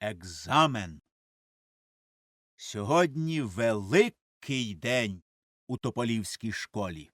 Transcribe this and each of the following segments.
екзамен. Сьогодні великий день у Тополівській школі.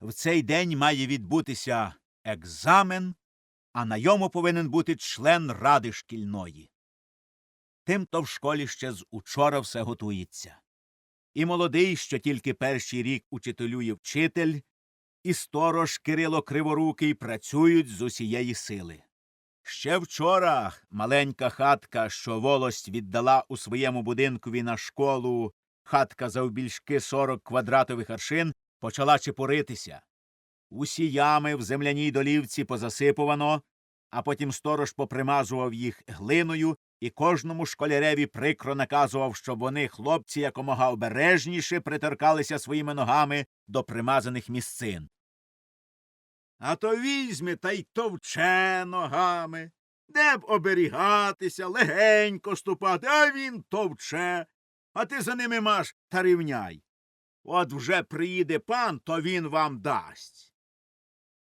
В цей день має відбутися екзамен, а на йому повинен бути член ради шкільної. Тимто в школі ще з учора все готується. І молодий, що тільки перший рік учителює вчитель, і сторож Кирило Криворукий працюють з усієї сили. Ще вчора маленька хатка, що волость віддала у своєму будинкові на школу, хатка завбільшки 40 квадратових аршин, почала чепуритися. Усі ями в земляній долівці позасипувано, а потім сторож попримазував їх глиною і кожному школяреві прикро наказував, щоб вони, хлопці, якомога обережніше приторкалися своїми ногами до примазаних місцин. А то візьме та й товче ногами. Де б оберігатися, легенько ступати, а він товче. А ти за ними маш та рівняй. От вже приїде пан, то він вам дасть.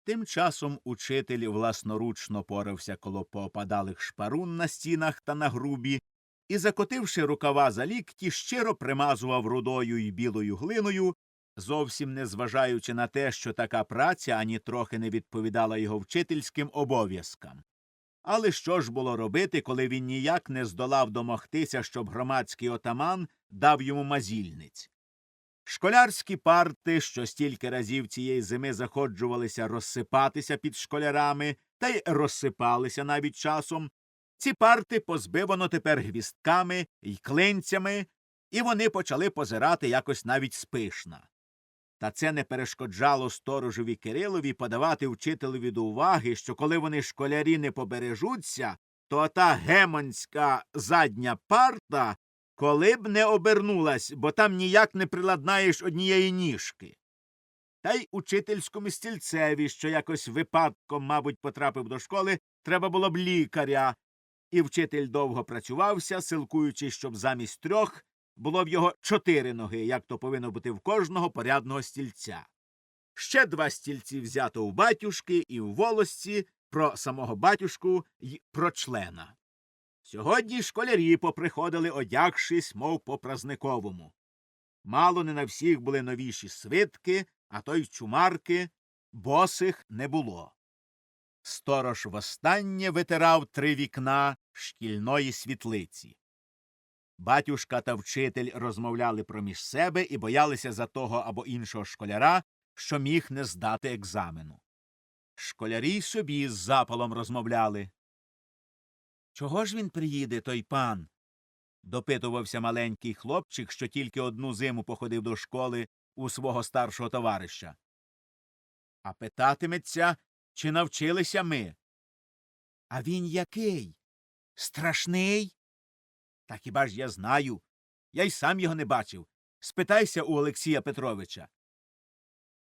Тим часом учитель власноручно порався коло поопадалих шпарун на стінах та на грубі і, закотивши рукава за лікті, щиро примазував рудою й білою глиною, зовсім не зважаючи на те, що така праця ані трохи не відповідала його вчительським обов'язкам. Але що ж було робити, коли він ніяк не здолав домогтися, щоб громадський отаман дав йому мазільниць? Школярські парти, що стільки разів цієї зими заходжувалися розсипатися під школярами, та й розсипалися навіть часом, ці парти позбивано тепер гвістками й клинцями, і вони почали позирати якось навіть спишна. Та це не перешкоджало сторожові Кирилові подавати вчителеві до уваги, що коли вони школярі не побережуться, то та гемонська задня парта коли б не обернулась, бо там ніяк не приладнаєш однієї ніжки. Та й учительському стільцеві, що якось випадком, мабуть, потрапив до школи, треба було б лікаря, і вчитель довго працювався, силкуючи, щоб замість трьох було в його чотири ноги, як то повинно бути в кожного порядного стільця. Ще два стільці взято у батюшки і у волосці про самого батюшку й про члена. Сьогодні школярі поприходили, одягшись, мов по празниковому. Мало не на всіх були новіші свитки, а то й чумарки, босих не було. Сторож востаннє витирав три вікна шкільної світлиці. Батюшка та вчитель розмовляли проміж себе і боялися за того або іншого школяра, що міг не здати екзамену. Школярі собі з запалом розмовляли. Чого ж він приїде, той пан? допитувався маленький хлопчик, що тільки одну зиму походив до школи у свого старшого товариша. А питатиметься, чи навчилися ми. А він який? Страшний? Та хіба ж я знаю? Я й сам його не бачив. Спитайся у Олексія Петровича.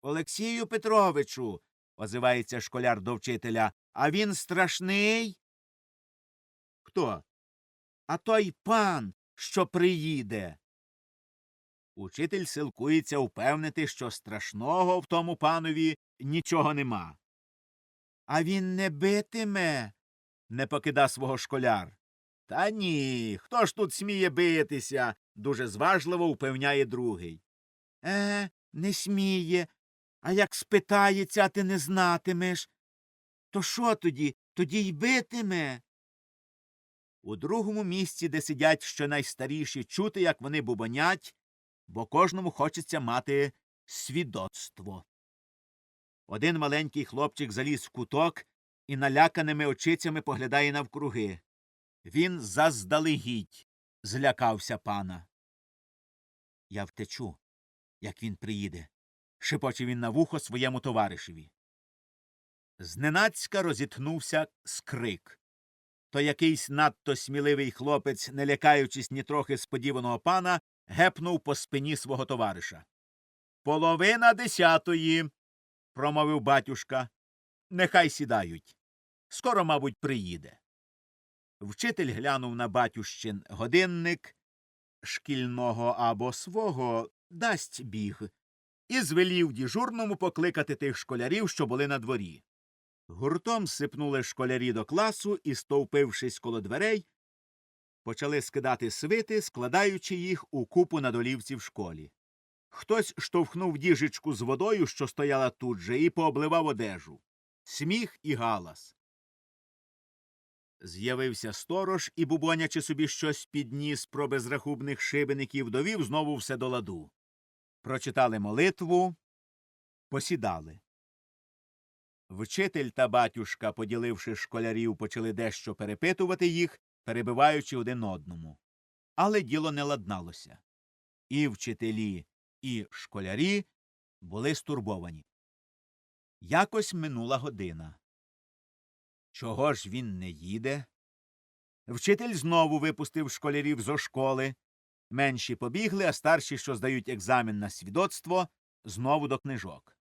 Олексію Петровичу, озивається школяр до вчителя, а він страшний? Хто? А той пан, що приїде. Учитель силкується впевнити, що страшного в тому панові нічого нема. А він не битиме, не покида свого школяр. Та ні. Хто ж тут сміє битися? дуже зважливо впевняє другий. Е, не сміє. А як спитається, ти не знатимеш. То що тоді? Тоді й битиме. У другому місці, де сидять щонайстаріші, чути, як вони бубонять, бо кожному хочеться мати свідоцтво. Один маленький хлопчик заліз в куток і наляканими очицями поглядає навкруги. Він заздалегідь злякався пана. Я втечу, як він приїде, шепоче він на вухо своєму товаришеві. Зненацька розітнувся скрик то якийсь надто сміливий хлопець, не лякаючись нітрохи сподіваного пана, гепнув по спині свого товариша. Половина десятої, промовив батюшка. Нехай сідають. Скоро, мабуть, приїде. Вчитель глянув на батющин годинник шкільного або свого дасть біг, і звелів діжурному покликати тих школярів, що були на дворі. Гуртом сипнули школярі до класу і, стовпившись коло дверей, почали скидати свити, складаючи їх у купу на долівці в школі. Хтось штовхнув діжечку з водою, що стояла тут же, і пообливав одежу. Сміх і галас. З'явився сторож і, бубонячи собі щось підніс про безрахубних шибеників, довів знову все до ладу. Прочитали молитву, посідали. Вчитель та батюшка, поділивши школярів, почали дещо перепитувати їх, перебиваючи один одному. Але діло не ладналося. І вчителі, і школярі були стурбовані. Якось минула година. Чого ж він не їде? Вчитель знову випустив школярів зо школи. Менші побігли, а старші, що здають екзамен на свідоцтво, знову до книжок.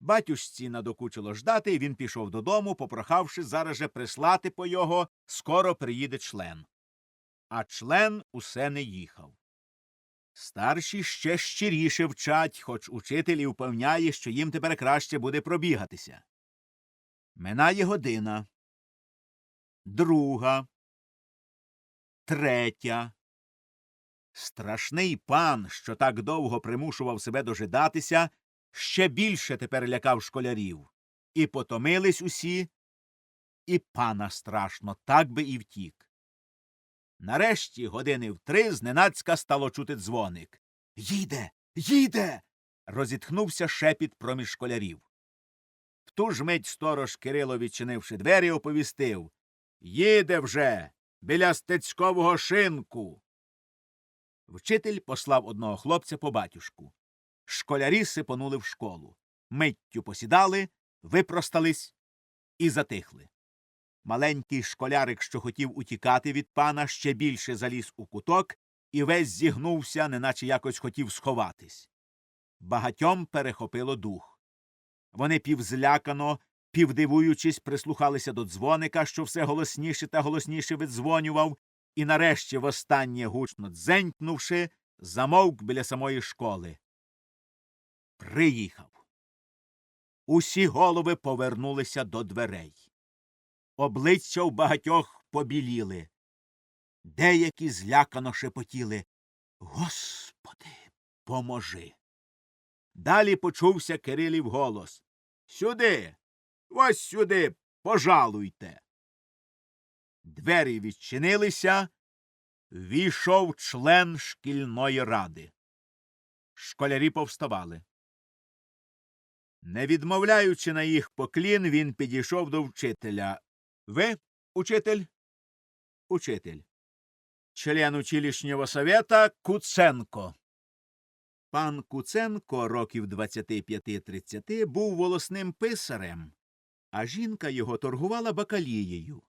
Батюшці надокучило ждати, і він пішов додому, попрохавши зараз же прислати по його, скоро приїде член. А член усе не їхав. Старші ще щиріше вчать, хоч учитель і впевняє, що їм тепер краще буде пробігатися. Минає година. Друга. Третя. Страшний пан, що так довго примушував себе дожидатися, ще більше тепер лякав школярів. І потомились усі, і пана страшно, так би і втік. Нарешті, години в три, зненацька стало чути дзвоник. Їде, їде. розітхнувся шепіт проміж школярів. Ту ж мить сторож Кирило, відчинивши двері, оповістив Їде вже біля стецькового шинку. Вчитель послав одного хлопця по батюшку. Школярі сипонули в школу. Миттю посідали, випростались і затихли. Маленький школярик, що хотів утікати від пана, ще більше заліз у куток і весь зігнувся, неначе якось хотів сховатись. Багатьом перехопило дух. Вони півзлякано, півдивуючись, прислухалися до дзвоника, що все голосніше та голосніше видзвонював, і нарешті, востаннє гучно дзенькнувши, замовк біля самої школи. Приїхав. Усі голови повернулися до дверей. Обличчя в багатьох побіліли. Деякі злякано шепотіли Господи, поможи. Далі почувся Кирилів голос Сюди, ось сюди, пожалуйте. Двері відчинилися. Війшов член шкільної ради. Школярі повставали. Не відмовляючи на їх поклін, він підійшов до вчителя. Ви, учитель? Учитель. Член училищного совета Куценко. Пан Куценко, років 25-30, був волосним писарем, а жінка його торгувала бакалією.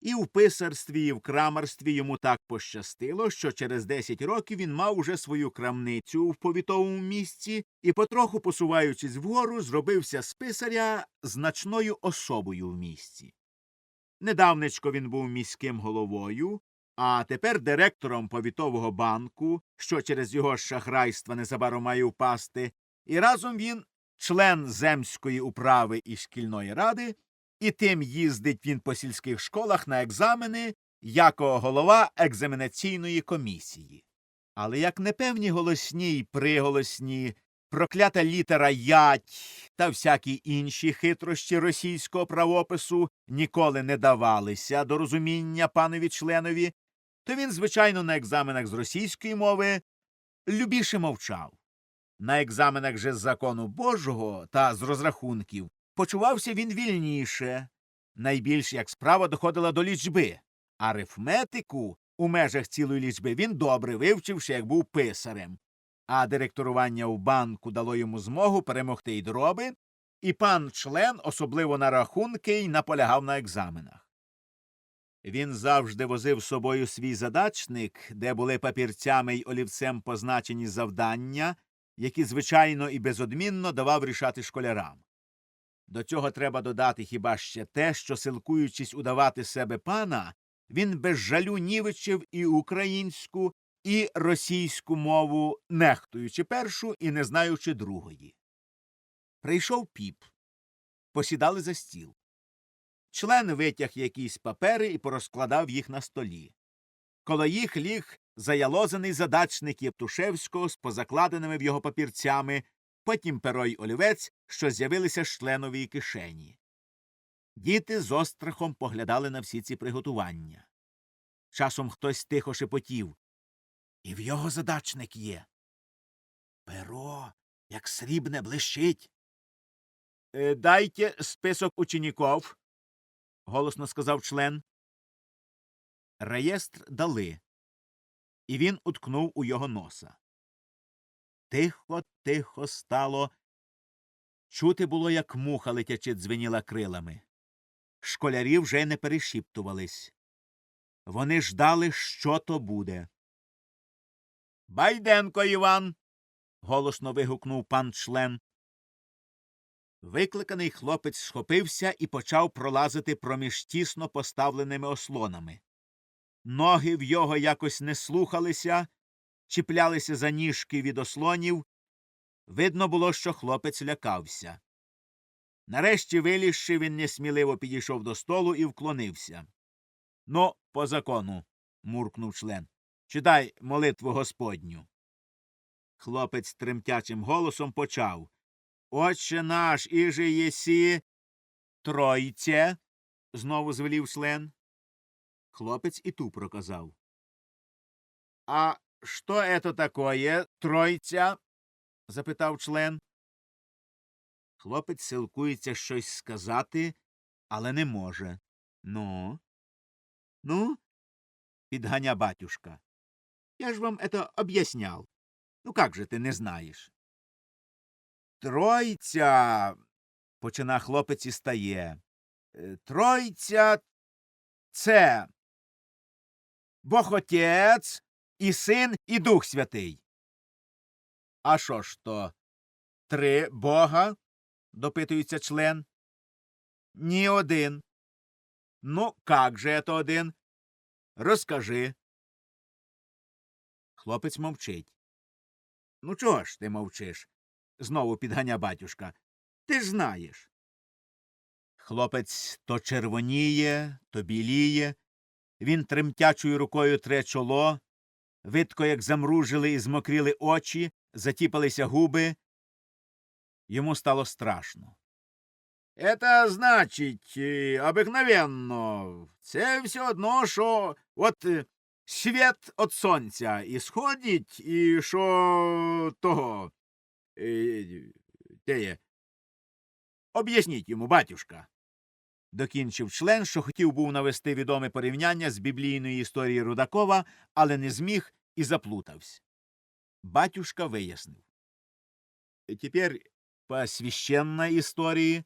І в писарстві, і в крамарстві йому так пощастило, що через 10 років він мав уже свою крамницю в повітовому місці і, потроху посуваючись вгору, зробився з писаря значною особою в місті. Недавнечко він був міським головою, а тепер директором повітового банку, що через його шахрайства незабаром має впасти, і разом він член земської управи і шкільної ради, і тим їздить він по сільських школах на екзамени, як голова екзаменаційної комісії. Але як непевні голосні й приголосні, проклята літера ять та всякі інші хитрощі російського правопису ніколи не давалися до розуміння панові членові, то він, звичайно, на екзаменах з російської мови любіше мовчав. На екзаменах же з закону Божого та з розрахунків почувався він вільніше, найбільш як справа доходила до лічби. Арифметику у межах цілої лічби він добре вивчив, ще як був писарем, а директорування в банку дало йому змогу перемогти й дроби, і пан член, особливо на рахунки, й наполягав на екзаменах. Він завжди возив з собою свій задачник, де були папірцями й олівцем позначені завдання, які, звичайно, і безодмінно давав рішати школярам. До цього треба додати хіба ще те, що, силкуючись удавати себе пана, він без жалю нівичив і українську, і російську мову, нехтуючи першу і не знаючи другої. Прийшов піп. Посідали за стіл. Член витяг якісь папери і порозкладав їх на столі. Коло їх ліг заялозений задачник Єптушевського з позакладеними в його папірцями, потім перо й олівець, що з'явилися з членової кишені. Діти з острахом поглядали на всі ці приготування. Часом хтось тихо шепотів. І в його задачник є. Перо, як срібне, блищить. «Е, Дайте список учніков, голосно сказав член. Реєстр дали, і він уткнув у його носа. Тихо, тихо стало. Чути було, як муха летячи дзвеніла крилами. Школярі вже не перешіптувались. Вони ждали, що то буде. Байденко Іван. голосно вигукнув пан член. Викликаний хлопець схопився і почав пролазити проміж тісно поставленими ослонами. Ноги в його якось не слухалися, чіплялися за ніжки від ослонів. Видно було, що хлопець лякався. Нарешті вилізши, він несміливо підійшов до столу і вклонився. Ну, по закону, муркнув член. Читай молитву Господню. Хлопець тремтячим голосом почав. Отче наш, іже єсі. Тройце. знову звелів член. Хлопець і ту проказав. А що это такое, тройця? запитав член. Хлопець силкується щось сказати, але не може. Ну? Ну? підганя батюшка. Я ж вам это об'ясняв. Ну как же ти не знаєш? Тройця. почина хлопець і стає. Е, Тройця це Бог Отець і Син, і Дух Святий. А що ж то? Три Бога? допитується член. Ні один. Ну, как же это один? Розкажи. Хлопець мовчить. Ну, чого ж ти мовчиш? Знову підганя батюшка. Ти знаєш. Хлопець то червоніє, то біліє. Він тремтячою рукою тре чоло, видко, як замружили і змокріли очі, затіпалися губи. Йому стало страшно. Это значить, е, обикновенно, це все одно, що от е, світ від сонця ісходить, і що того. Е, Теє. Об'ясніть йому, батюшка. Докінчив член, що хотів був навести відоме порівняння з біблійної історії Рудакова, але не зміг і заплутався. Батюшка вияснив. Тепер по священной історії,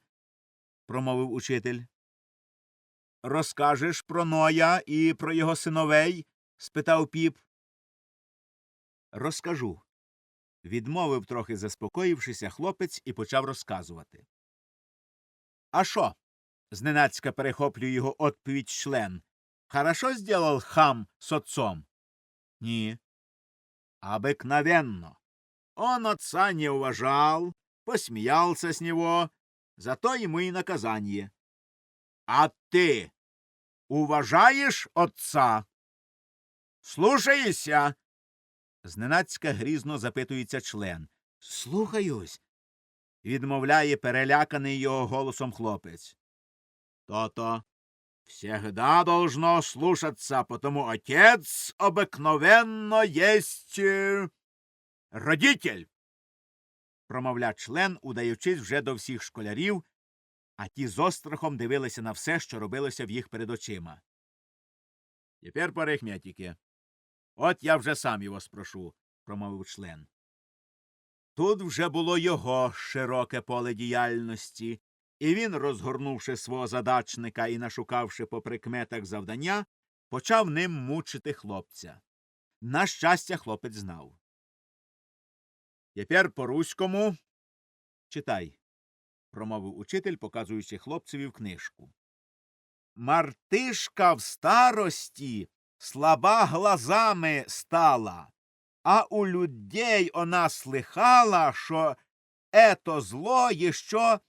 промовив учитель. Розкажеш про Ноя і про його синовей? спитав піп. Розкажу. Відмовив, трохи заспокоївшися, хлопець і почав розказувати. А що? зненацька перехоплює його отповідь член. Хорошо сделал хам с отцом? Ні. Обыкновенно. Он отца не уважал, посмеялся с него, зато ему и наказание. А ты уважаешь отца? Слушаєшся? Зненацька грізно запитується член. Слухаюсь. відмовляє переляканий його голосом хлопець. То-то всегда должно слушаться, потому отец обыкновенно есть э, родитель, промовляв член, удаючись вже до всіх школярів, а ті з острахом дивилися на все, що робилося в їх перед очима. Тепер по. От я вже сам його спрошу, промовив член. Тут вже було його широке поле діяльності, і він, розгорнувши свого задачника і нашукавши по прикметах завдання, почав ним мучити хлопця. На щастя, хлопець знав. Тепер по руському читай, промовив учитель, показуючи хлопцеві в книжку. Мартишка в старості слаба глазами стала, а у людей она слыхала, що ето зло еще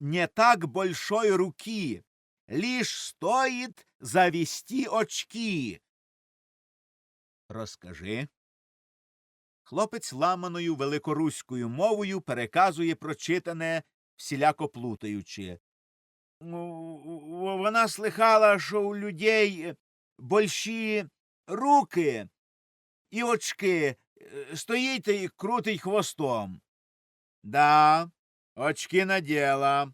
не так большой руки, лишь стоит завести очки. Розкажи. Хлопець ламаною великоруською мовою переказує прочитане, всіляко плутаючи. Вона слихала, що у людей больші руки і очки, е, стоїть і крутить хвостом. Да, очки надела,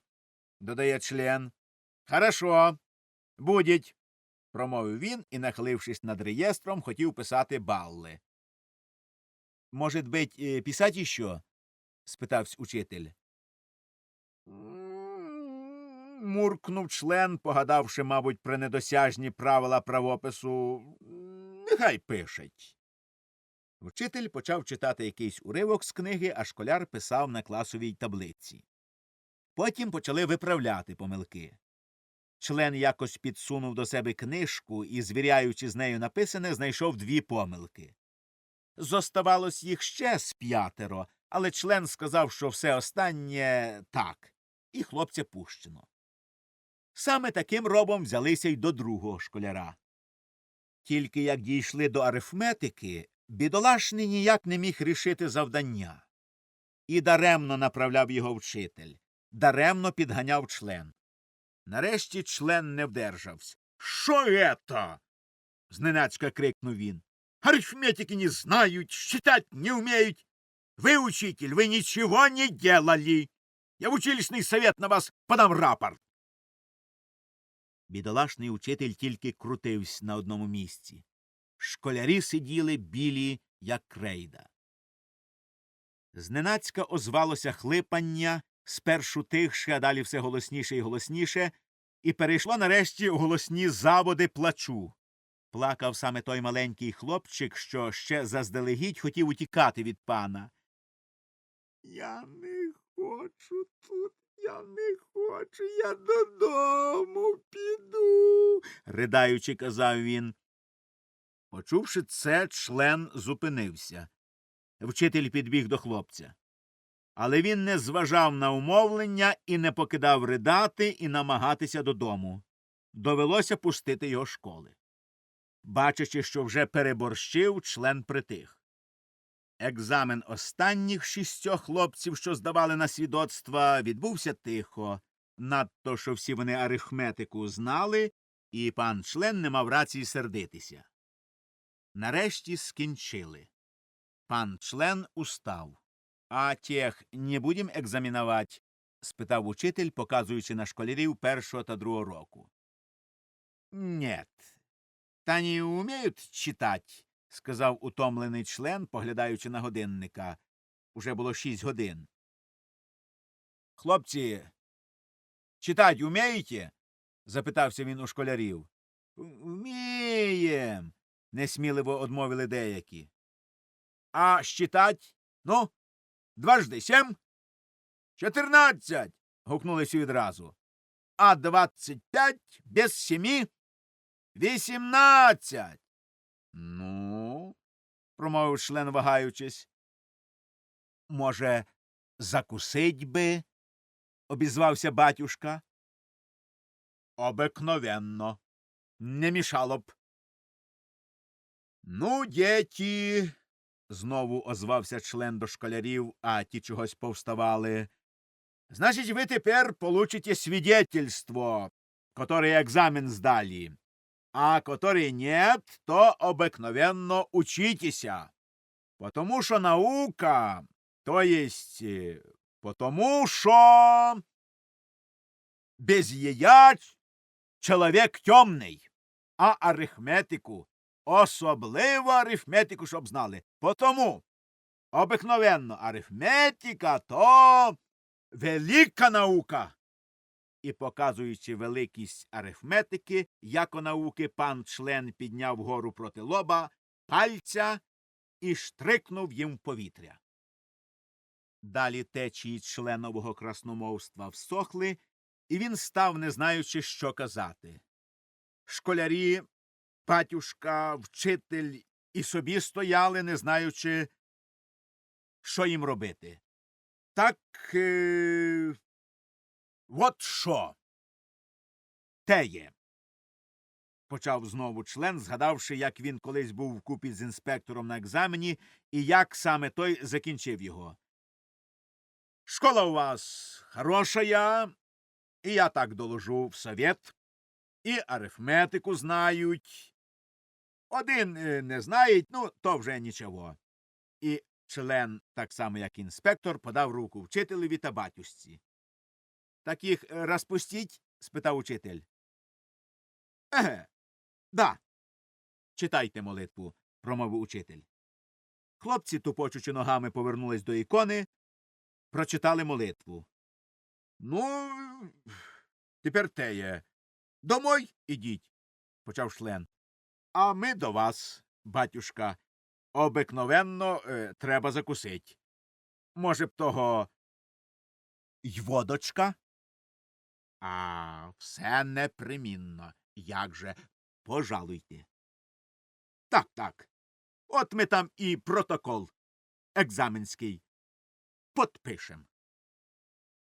додає член. Хорошо, будіть, промовив він і, нахилившись над реєстром, хотів писати балли. Может быть, е, писать еще? спитавсь учитель. Муркнув член, погадавши, мабуть, про недосяжні правила правопису. Нехай пишеть. Вчитель почав читати якийсь уривок з книги, а школяр писав на класовій таблиці. Потім почали виправляти помилки. Член якось підсунув до себе книжку і, звіряючи з нею написане, знайшов дві помилки. Зоставалось їх ще з п'ятеро, але член сказав, що все останнє так, і хлопця пущено. Саме таким робом взялися й до другого школяра. Тільки як дійшли до арифметики, бідолашний ніяк не міг рішити завдання. І даремно направляв його вчитель, даремно підганяв член. Нарешті член не вдержався. Що это? зненацька крикнув він. Арифметики не знают, считать не умеют. Вы, учитель, вы ничего не делали. Я в училищный совет на вас подам рапорт. Бідолашний учитель тільки крутився на одному місці. Школярі сиділи білі, як крейда. Зненацька озвалося хлипання, спершу тихше, а далі все голосніше і голосніше, і перейшло нарешті у голосні заводи плачу. Плакав саме той маленький хлопчик, що ще заздалегідь хотів утікати від пана. Я не хочу тут, я не хочу, я додому піду, ридаючи, казав він. Почувши це, член зупинився. Вчитель підбіг до хлопця. Але він не зважав на умовлення і не покидав ридати і намагатися додому. Довелося пустити його школи. Бачачи, що вже переборщив, член притих. Екзамен останніх шістьох хлопців, що здавали на свідоцтва, відбувся тихо, надто що всі вони арифметику знали, і пан член не мав рації сердитися. Нарешті скінчили. Пан член устав. А тех не будем екзаменувати? спитав учитель, показуючи на школярів першого та другого року. Нет. Та не умеють читать, сказав утомлений член, поглядаючи на годинника. Уже було шість годин. Хлопці, читать умієте? запитався він у школярів. Вмієм, несміливо одмовили деякі. А щитать? Ну, дважди сім? Чотирнадцять. гукнулися відразу. А двадцять п'ять без сімі? Вісімнадцять. Ну, промовив член, вагаючись. Може, закусить би? обізвався батюшка. Обикновенно. Не мішало б. Ну, діти, знову озвався член до школярів, а ті чогось повставали. Значить, ви тепер получите свидетельство, которое экзамен сдали А которые нет, то обыкновенно учитеся. Потому что наука, то есть, э, потому что без ее чоловік темний, а арифметику, особливо арифметику, щоб знали. Потому обикновенно арифметика то велика наука. І, показуючи великість арифметики, як у науки, пан член підняв гору проти лоба пальця і штрикнув їм в повітря. Далі течії членового красномовства всохли, і він став, не знаючи, що казати. Школярі, батюшка, вчитель і собі стояли, не знаючи, що їм робити. Так. Е... От що. Те є. почав знову член, згадавши, як він колись був вкупі з інспектором на екзамені і як саме той закінчив його. Школа у вас хорошая, і я так доложу в совет, і арифметику знають. Один е, не знають, ну, то вже нічого. І член, так само як інспектор, подав руку вчителеві та батюшці. Так їх е, розпустіть? спитав учитель. Еге, да. Читайте молитву, промовив учитель. Хлопці, тупочучи ногами, повернулись до ікони, прочитали молитву. Ну, тепер теє. Домой ідіть, почав член. А ми до вас, батюшка. Обикновенно е, треба закусить. Може б того. й водочка? А все непримінно. Як же, пожалуйте. Так, так. От ми там і протокол екзаменський. Подпишем.